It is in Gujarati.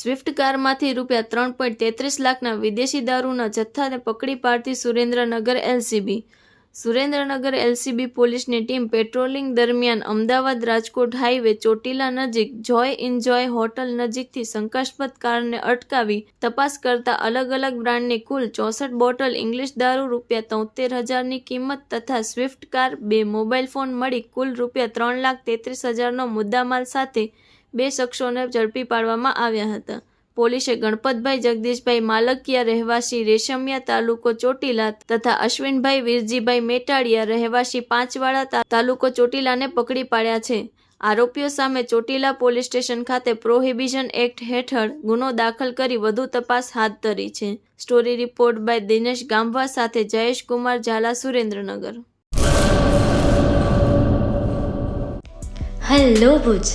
સ્વિફ્ટ કારમાંથી રૂપિયા ત્રણ પોઈન્ટ તેત્રીસ લાખના વિદેશી દારૂના જથ્થાને પકડી પાડતી સુરેન્દ્રનગર એલસીબી. સુરેન્દ્રનગર એલસીબી પોલીસની ટીમ પેટ્રોલિંગ દરમિયાન અમદાવાદ રાજકોટ હાઈવે ચોટીલા નજીક જોય ઇન્જોય હોટલ નજીકથી શંકાસ્પદ કારને અટકાવી તપાસ કરતા અલગ અલગ બ્રાન્ડની કુલ ચોસઠ બોટલ ઇંગ્લિશ દારૂ રૂપિયા તોતેર હજારની કિંમત તથા સ્વિફ્ટ કાર બે મોબાઈલ ફોન મળી કુલ રૂપિયા ત્રણ લાખ તેત્રીસ હજારનો મુદ્દામાલ સાથે બે શખ્સોને ઝડપી પાડવામાં આવ્યા હતા. પોલીસે ગણપતભાઈ જગદીશભાઈ માલકિયા રહેવાસી રેશમિયા તાલુકો ચોટીલા તથા અશ્વિનભાઈ વીરજીભાઈ મેટાડિયા રહેવાસી પાંચવાડા તાલુકો ચોટીલાને પકડી પાડ્યા છે. આરોપીઓ સામે ચોટીલા પોલીસ સ્ટેશન ખાતે પ્રોહિબિશન એક્ટ હેઠળ ગુનો દાખલ કરી વધુ તપાસ હાથ ધરી છે. Story report by Dinesh Gamva સાથે જયેશ કુમાર ઝાલા, સુરેન્દ્રનગર. હેલો ભુજ